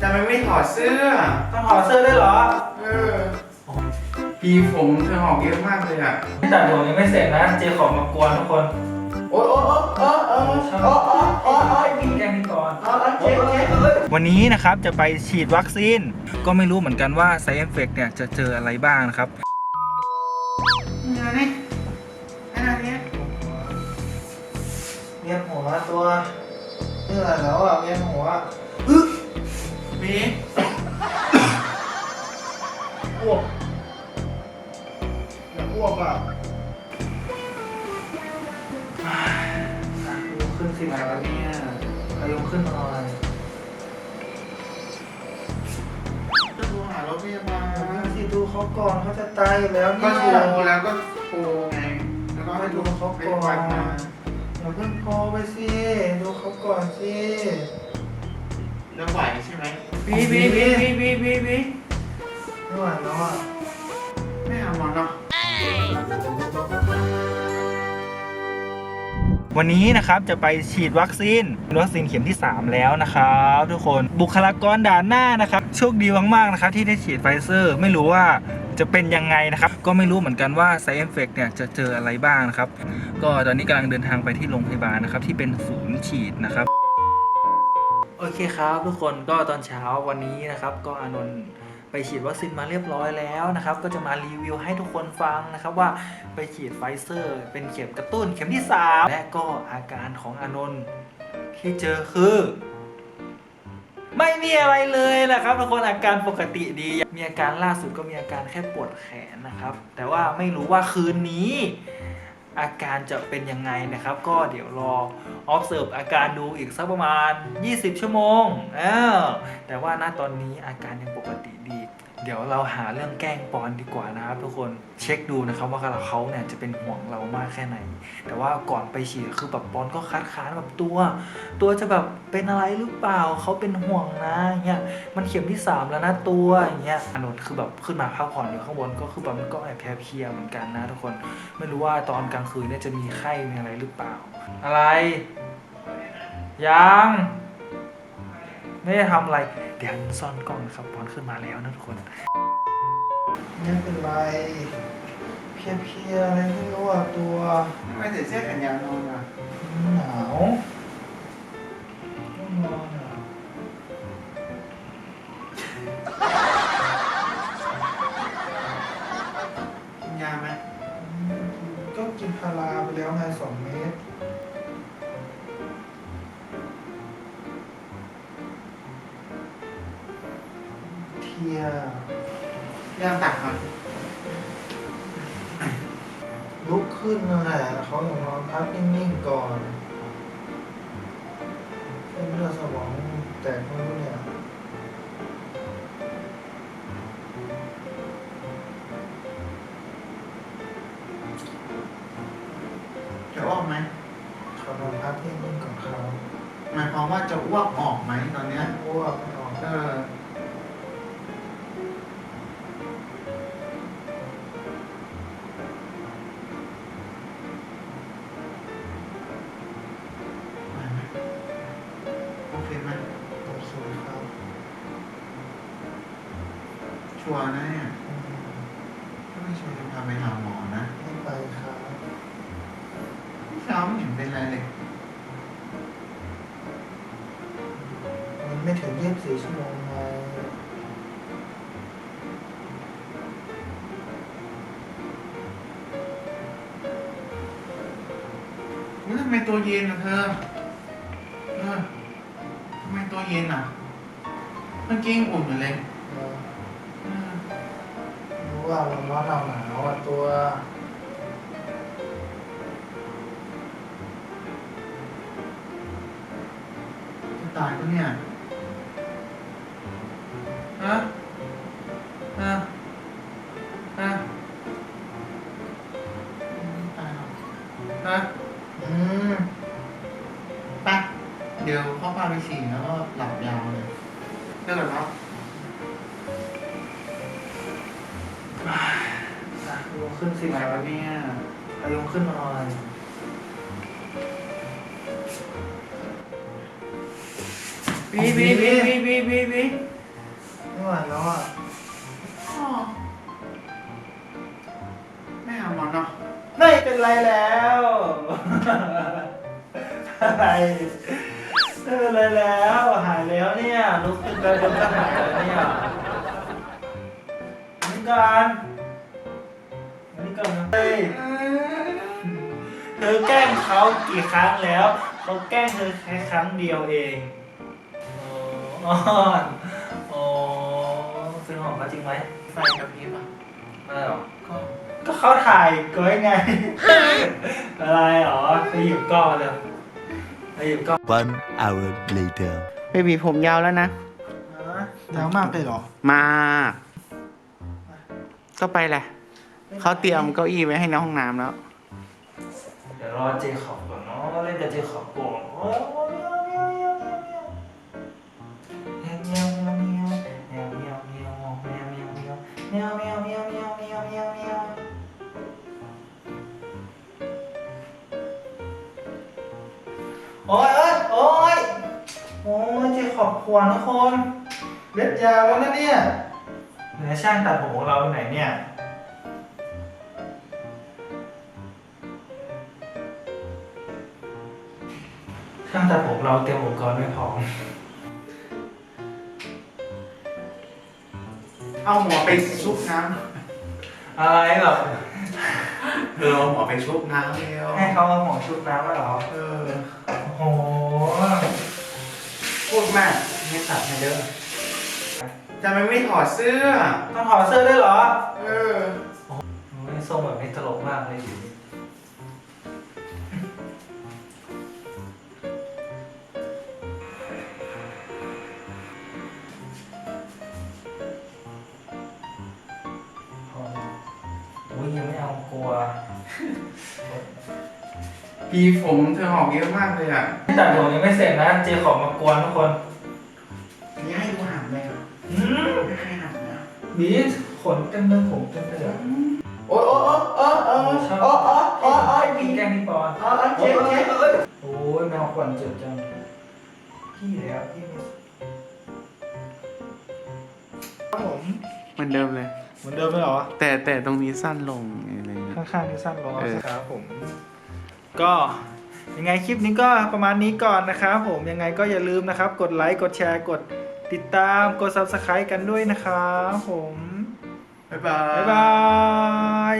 แต่มันไม่ถอดเสื้อ ต้องถอดเสื้อด้วยเหรอเออพีผมเธอหอกเยอะมากเลยอะแต่ผมยังไม่เสร็จนะ เจขอมากวนทุกคน โอ๊ยโอ๊ยโอ๊ยโอ๊ยโอ๊ยโอ๊ยโอ๊ยโอ๊ยมีแกล้งพี่ก่อนโอ๊ยโอ๊ยโอ๊ยโอ๊ยวันนี้นะครับจะไปฉีดวัคซีน ก็ไม่รู้เหมือนกันว่า side effect เนี่ยจะเจออะไรบ้างนะครับนี่นี่อันนี้เวียนหัวตัวเมื่อไหร่แล้วอะเวียนหัว มีอ้วกอยากอ้วกอะยกขึ้นสิอะไรวะเนี่ยเอายกขึ้นหน่อยจะโทรหารถพยาบาลสิดูเขาก่อนเขาจะตายอยู่แล้วก็เนี่ยโทรแล้วก็โทรไง แล้วก็ให้ดูเขาไปวันมาอย่าเพิ่งโทรไปสิ ดูเขาก่อนสิ แล้วไหวใช่ไหม บีบีบีบีบีบีบีไม่ไหวแล้วอะไม่หาหมอหรอกวันนี้นะครับจะไปฉีดวัคซีนวัคซีนเข็มที่ 3 แล้วนะครับทุกคนบุคลากรด่านหน้านะครับโชคดีมากๆนะครับที่ได้ฉีดไฟเซอร์ ไม่รู้ว่าจะเป็นยังไงนะครับ ก็ไม่รู้เหมือนกันว่า side effect เนี่ยจะเจออะไรบ้างนะครับ ก็ตอนนี้กำลังเดินทางไปที่โรงพยาบาลนะครับที่เป็นศูนย์ฉีดนะครับ โอเคครับทุกคนก็ตอนเช้าวันนี้นะครับ ก็อานนท์ไปฉีดวัคซีนมาเรียบร้อยแล้วนะครับ ก็จะมารีวิวให้ทุกคนฟังนะครับว่าไปฉีดไฟเซอร์ เป็นเข็มกระตุ้นเข็มที่ 3 และก็อาการของอานนท์ที่เจอคือ ไม่มีอะไรเลยนะครับทุกคนอาการปกติดี มีอาการล่าสุดก็มีอาการแค่ปวดแขนนะครับ แต่ว่าไม่รู้ว่าคืนนี้ อาการจะเป็นยังไงนะครับ ก็เดี๋ยวรอ observe อาการดูอีกสักประมาณ 20 ชั่วโมงเออแต่ว่าณตอนนี้อาการยังปกติ เดี๋ยวเราหาเรื่องแกล้งปอนดีกว่านะครับทุกคนเช็คดูนะครับว่าเขาเนี่ยจะเป็นห่วงเรามากแค่ไหน แต่ว่าก่อนไปฉีดคือแบบปอนก็คัดค้านแบบตัว ตัวจะแบบเป็นอะไรหรือเปล่าเขาเป็นห่วงนะเงี้ยมันเข็มที่ 3 แล้วนะตัวอย่างเงี้ยอนนท์คือแบบขึ้นมาพักผ่อนอยู่ข้างบนก็คือแบบมันก็แอบแพ้เพียเหมือนกันนะทุกคนไม่รู้ว่าตอนกลางคืนเนี่ยจะมีไข้มีอะไรหรือเปล่า อะไรยัง ไม่ได้ทำอะไร เดี๋ยวซ่อนกล้องนะครับปอนขึ้นมาแล้วนะทุกคนไม่เป็นไรเพลียๆอะไรไม่รู้อะตัวไม่ใส่เสื้อแขนยาวนอนอะหนาวต้องนอน เพลียยาตักอะลุกขึ้นนั่นแหละเขาอย่างนอนพักนิ่งๆก่อนเส้นเลือดสมองแตกไม่รู้เนี่ยจะอ้วกไหมเขานอนพักนิ่งๆก่อนเขาหมายความว่าจะอ้วกออกไหมตอนเนี้ยอ้วกไม่ออก เออ ชัวร์นะเนี่ยอืมถ้าไม่ชัวร์จะพาไปหาหมอนะไม่ไปครับเช้าไม่เห็นเป็นไรเลยมันไม่ถึงยี่สิบสี่ชั่วโมงไงอุ๊ยทำไมตัวเย็นอะเธอเออทำไมตัวเย็นอะเมื่อกี้ยังอุ่นอยู่เลย เออเออรู้ ว่ามันร้อนเราหนาวอะตัวจะตายปะเนี่ยฮะฮะฮะตายหรอฮะอืมไปเดี๋ยวเข้าพาไปฉี่แล้วก็หลับยาวเลยเลิกกันเยกขึ้นสิอะไรครัวะบเนี่ยเอายกขึ้นมาหน่อยบีบีบีบีบีบีบีดแล้วอะอ๋อไม่หาหมอเนาะไม่เป็นไรแล้วอะไรไม่เป็นไรแล้ว หายแล้วเนี่ยลุกขึ้นไปบนก็หายแล้วเนี่ย นี่กันนี่กันนะเฮ้ยเธอแกล้งเขากี่ครั้งแล้ว เขาแกล้งเธอแค่ครั้งเดียวเองโอ้อ้อนโอ้ซื้อของเขาจริงไหมไฟกระพริบอะไม่หรอกก็ก็เขาถ่ายก้อยไง อะไรหรอไปหยิบกล้องมาเลยไปหยิบกล้อง One hour later. เบบีผมยาวแล้วนะยาวมากเลยเหรอ มาก ก็ไปแหละ เขาเตรียมเก้าอี้ไว้ให้น้องห้องน้ำแล้ว เดี๋ยวรอเจขอบก่อนเนาะเล่นกับเจขอบก่อนโอ้ยโอ้ยโอ้ยโอ้ยเจขอบขวานนะคนเล็บยาวแล้วนะเนี่ย เหนือช่างตัดผมของเราไปไหนเนี่ย ช่างตัดผมเราเตรียมอุปกรณ์ไม่พร้อม เอาหมอไปชุบน้อะไรหรอำเออเอาหมอไปชุบน้ำเร็วให้เขาเอาหมอชุบน้ำมาเหรอ เออโอ้โห พูดมากไม่ตัดให้เด้อทำไมไม่ถอดเสื้อ ต้องถอดเสื้อด้วยเหรอเออ โอ้ยทรงแบบนี้ตลกมากเลยอยู่นี่พอแล้วโอ้ยยังไม่เอากลัวพีผมเธอหอกเยอะมากเลยอะที่ตัดผมยังไม่เสร็จนะ เจขอบมากวนทุกคนนี่ นะบีขนเต็มเลยผมเต็มเลยอะโอ้โอ้โอ้โอ้โอ้ชอบโอ้โอ้โอ้โอ้พี่แกงพี่ปอนโอ้โอ้เจ๊เจ๊โอ้ยแมวขวัญเจ็บจังพี่แล้วพี่ครับผมเหมือนเดิมเลย เหมือนเดิมไหมเหรอ แต่แต่ตรงนี้สั้นลงอะไรอย่างเงี้ย ข้างๆนี่สั้นลงเออ ครับผม ก็ยังไงคลิปนี้ก็ประมาณนี้ก่อนนะครับผมยังไงก็อย่าลืมนะครับ กดไลค์กดแชร์กด ติดตามกด subscribe กันด้วยนะครับผม บ๊ายบาย บ๊ายบาย